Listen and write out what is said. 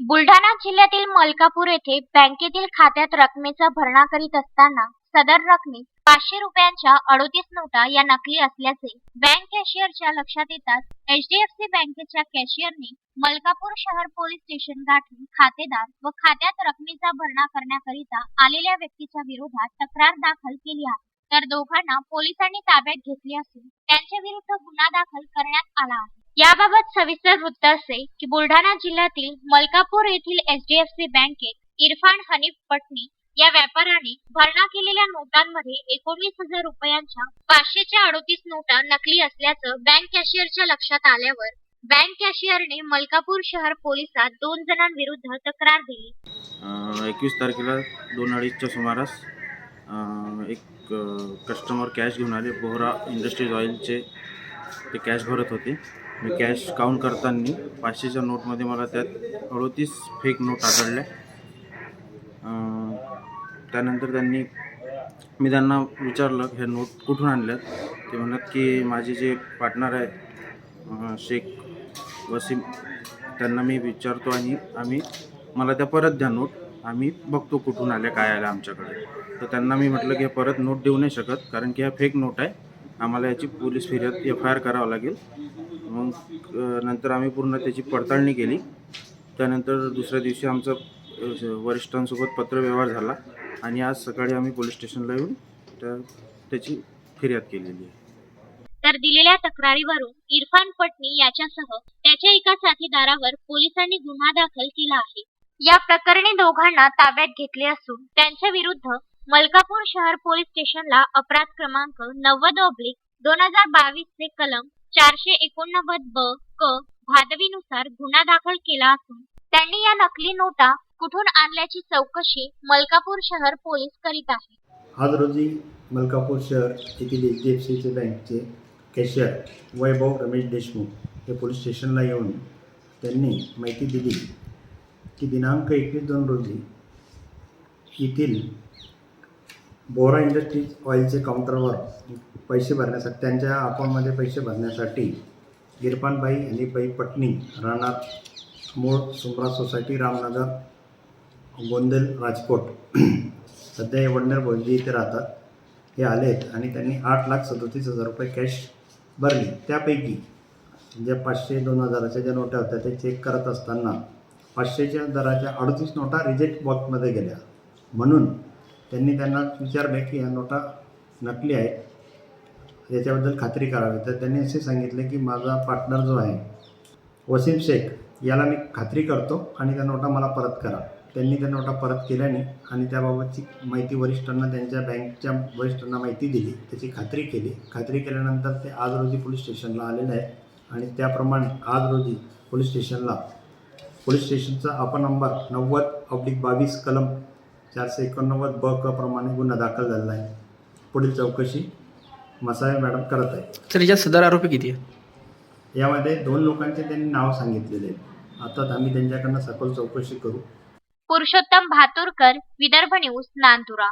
बुलढाणा जिल्ह्यातील मलकापूर येथे बँकेतील खात्यात रकमेचा भरणा करीत असताना सदर रकमेत पाचशे रुपयांच्या अडोतीस नोटा या नकली असल्याचे बँक कॅशियरच्या लक्षात येताच एचडीएफसी बँकेच्या कॅशियरने मलकापूर शहर पोलीस स्टेशन गाठून खातेदार व खात्यात रकमेचा भरणा करण्याकरिता आलेल्या व्यक्तीच्या विरोधात तक्रार दाखल केली आहे. तर दोघांना पोलिसांनी ताब्यात घेतले असून त्यांच्या विरुद्ध गुन्हा दाखल करण्यात आला आहे. याबाबत सविस्तर वृत्त असे की बुलढाणा जिल्ह्यातील मलकापूर येथील एचडीएफसी बँकेत इरफान हनीफ पटनी या व्यापाऱ्याने भरणा केलेल्या नोटांमध्ये एकोणवीस हजार रुपयांच्या पाचशेच्या अडोतीस नोटा नकली असल्याचं बँक कॅशियरच्या लक्षात आल्यावर बँक कॅशियरने मलकापूर शहर पोलिसात दोन जणांविरुद्ध तक्रार दिली. एकवीस तारखेला दोन अडीचच्या सुमारास एक कस्टमर कॅश घेऊन आले. बोहरा इंडस्ट्रीज ऑइलचे ते कॅश भरत होते. मी कॅश काउंट करताना पाचशेच्या नोटमध्ये मला त्यात अडोतीस फेक नोट आढळल्या त्यानंतर त्यांनी मी त्यांना विचारलं हे नोट कुठून आणल्यात ते म्हणत की माझे जे पार्टनर आहेत शेख वसीम त्यांना मी विचारतो आणि आम्ही मला त्या परत द्या नोट आम्ही बघतो कुठून आल्या काय आल्या आमच्याकडे. तर त्यांना मी म्हटलं की हे परत नोट देऊ नाही शकत कारण की ह्या फेक नोट आहे. आम्हाला याची पोलीस फिर्याद एफ आय आर करावं लागेल. मग नंतर आम्ही पूर्ण त्याची पडताळणी केली. त्यानंतर दुसऱ्या दिवशी आमचा वरिष्ठांसोबत पत्रव्यवहार झाला आणि आज सकाळी आम्ही पोलीस स्टेशनला येऊन त्या त्याची फिर्याद केलेली आहे. तर दिलेल्या तक्रारीवरून इरफान पटनी याच्यासह त्याच्या एका साथीदारावर पोलिसांनी गुन्हा दाखल केला आहे. या प्रकरणी दोघांना ताब्यात घेतले असून त्यांच्या विरुद्ध मलकापूर शहर पोलीस स्टेशनला अपराध क्रमांक नव्वद ऑब्लिक दोन हजार बावीस चे कलम चारशे एकोणनव्वद ब क भादवीनुसार गुन्हा दाखल केला असून त्यांनी या नकली नोटा कुठून आणल्याची चौकशी मलकापूर शहर पोलीस करीत आहे. आज रोजी मलकापूर शहर येथील एच डी एफ सीचे बँकचे कॅशियर वैभव रमेश देशमुख हे पोलीस स्टेशनला येऊन त्यांनी माहिती दिली की दिनांक एकवीस दोन रोजी येथील बोरा इंडस्ट्रीज ऑइलचे काउंटरवर पैसे भरण्यासाठी त्यांच्या अकाउंटमध्ये पैसे भरण्यासाठी गिरपानबाई अनिबाई पटणी राहणार मूळ सुमरा सोसायटी रामनगर गोंदेल राजकोट. सध्या हे वडनेर भोजी इथे राहतात. हे आलेत आणि त्यांनी आठ लाख सदोतीस हजार रुपये कॅश भरली. त्यापैकी ज्या पाचशे दोन हजाराच्या ज्या नोटा होत्या ते चेक करत असताना पाचशेच्या दराच्या अडतीस नोटा रिजेक्ट बॉक्समध्ये गेल्या. म्हणून त्यांनी त्यांना विचारले की या नोटा नकली आहेत याच्याबद्दल खात्री करावी. तर त्यांनी असे सांगितले की माझा पार्टनर जो आहे वसीम शेख याला मी खात्री करतो आणि त्या नोटा मला परत करा. त्यांनी त्या नोटा परत केल्याने आणि त्याबाबतची माहिती वरिष्ठांना त्यांच्या बँकच्या वरिष्ठांना माहिती दिली. त्याची खात्री केली. खात्री केल्यानंतर ते आज रोजी पोलीस स्टेशनला आलेले आहेत आणि त्याप्रमाणे आज रोजी पोलीस स्टेशनला. पोलीस स्टेशनचा आपण नंबर नव्वद ऑब्लिक बावीस कलम चारशे एकोणनव्वद ब क प्रमाणे गुन्हा दाखल झालेला आहे. पुढील चौकशी मसाळे मॅडम करत आहे तर याच्यात सदर आरोपी किती आहेत? यामध्ये दोन लोकांचे त्यांनी नाव सांगितलेले आहेत. आता आम्ही त्यांच्याकडनं सखोल चौकशी करू. पुरुषोत्तम भातुरकर विदर्भ न्यूज नांदुरा.